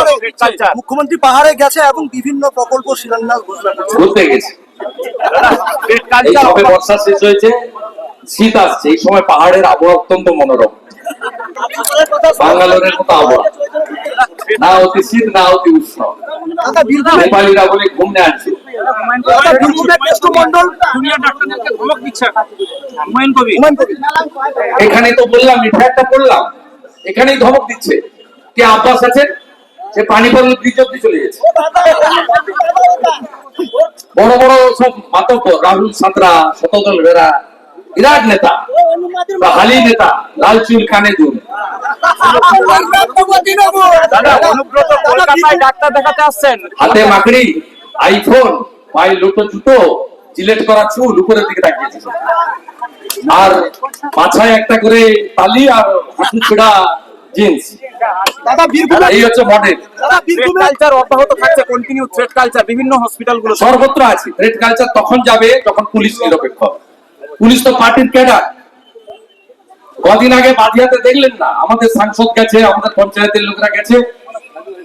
পাহাড়ে মুখ্যমন্ত্রী পাহাড়ে গেছে এবং বিভিন্ন প্রকল্প শিলান্যাস ঘোষণা করেছে। গেছে। বর্ষা শেষ হয়েছে শীত আসছে এই সময় পাহাড়ের আবহাওয়া অত্যন্ত মনোরম। বাঙ্গালোরের মতো আবহাওয়া। না অতি শীত না অতি উষ্ণ। নেপালিরা বলে ঘুমনে কবির। এখানে তো বললাম মিঠা একটা বললাম এখানেই ধমক দিচ্ছে। কে আব্বাস আছে সে পানি পানিপল ব্রিজ অব্দি চলে গেছে। বড় বড় সব মাতব্য রাহুল সাঁতরা শতদল বেরা বিরাট নেতা হালি নেতা লাল চুল কানে দুল। দাদা অনুব্রত কলকাতায় ডাক্তার দেখাতে আসছেন। হাতে মাকড়ি আইফোন পায়ে লোটো জুতো জিলেট করা চুল উপরের দিকে তাকিয়েছে। আর মাথায় একটা করে তালি আর হাঁটু ছেড়া জিন্স দাদা বীরভূমে এই হচ্ছে মডেল দাদা বীরভূমে কালচার অব্যাহত থাকছে কন্টিনিউ থ্রেড কালচার বিভিন্ন হসপিটালগুলো সর্বত্র আছে। রেড কালচার তখন যাবে যখন পুলিশ নিরপেক্ষ পুলিশ তো পার্টির ক্যাডার কদিন আগে বাদিয়াতে দেখলেন না আমাদের সাংসদ গেছে আমাদের পঞ্চায়েতের লোকরা গেছে।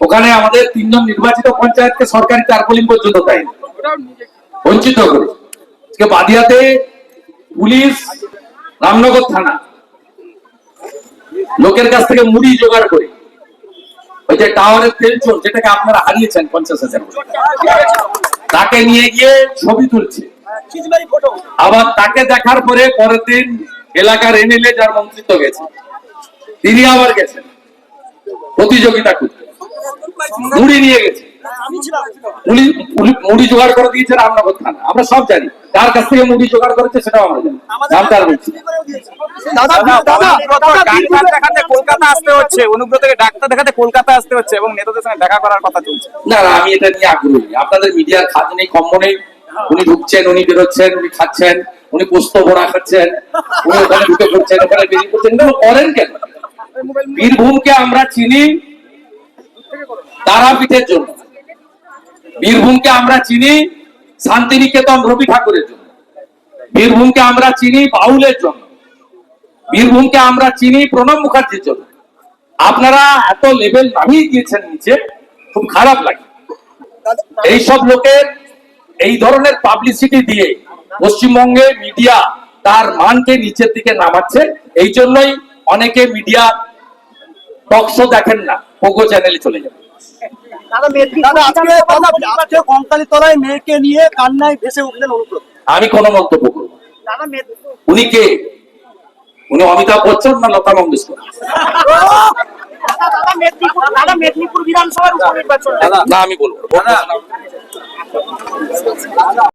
ওখানে আমাদের তিনজন নির্বাচিত পঞ্চায়েতকে সরকারি তারপলিং পর্যন্ত দেয়নি। বঞ্চিত করে। বাদিয়াতে পুলিশ রামনগর থানা লোকের কাছ থেকে মুড়ি জোগাড় করি। ওই যে টাওয়ারের তেল চোর যেটাকে আপনারা হারিয়েছেন পঞ্চাশ হাজার তাকে নিয়ে গিয়ে ছবি তুলছে। আবার তাকে দেখার পরে পরের দিন এলাকার এমএলএ যার মন্ত্রিত্ব গেছে, তিনি আবার গেছেন। প্রতিযোগিতা করতে। মুড়ি নিয়ে গেছে। মুড়ি জোগাড় করে দিয়েছে রামনগর থানা আমরা সব জানি। কার কাছ থেকে মুড়ি জোগাড় করেছে সেটাও আমরা জানি। নাম তার বলছি। দাদা দাদা দাদা অনুব্রত দাদা ডাক্তার দেখাতে কলকাতা আসতে হচ্ছে অনুব্রতকে ডাক্তার দেখাতে কলকাতা আসতে হচ্ছে এবং নেতাদের সঙ্গে দেখা করার কথা চলছে। না না আমি এটা নিয়ে আগ্রহী। আপনাদের মিডিয়ার খাজ নেই কম্ম নেই। উনি ঢুকছেন উনি বেরোচ্ছেন উনি খাচ্ছেন উনি পোস্ত বড়া খাচ্ছেন উনি ওখানে ঢুকে পড়ছেন ওখানে বেরিয়ে পড়ছেন। এগুলো করেন কেন? বীরভূমকে আমরা চিনি তারাপীঠের জন্য। বীরভূমকে আমরা চিনি শান্তিনিকেতন রবি ঠাকুরের জন্য। বীরভূমকে আমরা চিনি বাউলের জন্য। বীরভূমকে আমরা চিনি প্রণব মুখার্জির জন্য। আপনারা এত লেভেল নামিয়ে দিয়েছেন নিচে, খুব খারাপ লাগে। এইসব লোকের এই ধরনের পাবলিসিটি দিয়ে পশ্চিমবঙ্গে মিডিয়া তার মানকে নিচের দিকে নামাচ্ছে, এই জন্যই অনেকে মিডিয়া টকশো দেখেন না পোগো চ্যানেলে চলে যাবে। দাদা আজকে দাদা আজকে কঙ্কালী তলায় মেয়েকে নিয়ে কান্নায় ভেসে উঠলেন অনুব্রত। আমি কোনো মন্তব্য করব। উনি কে? উনি অমিতাভ বচ্চন না লতা মঙ্গেশকর? দাদা মেদিনীপুর বিধানসভার উপনির্বাচন। না আমি বলব। না।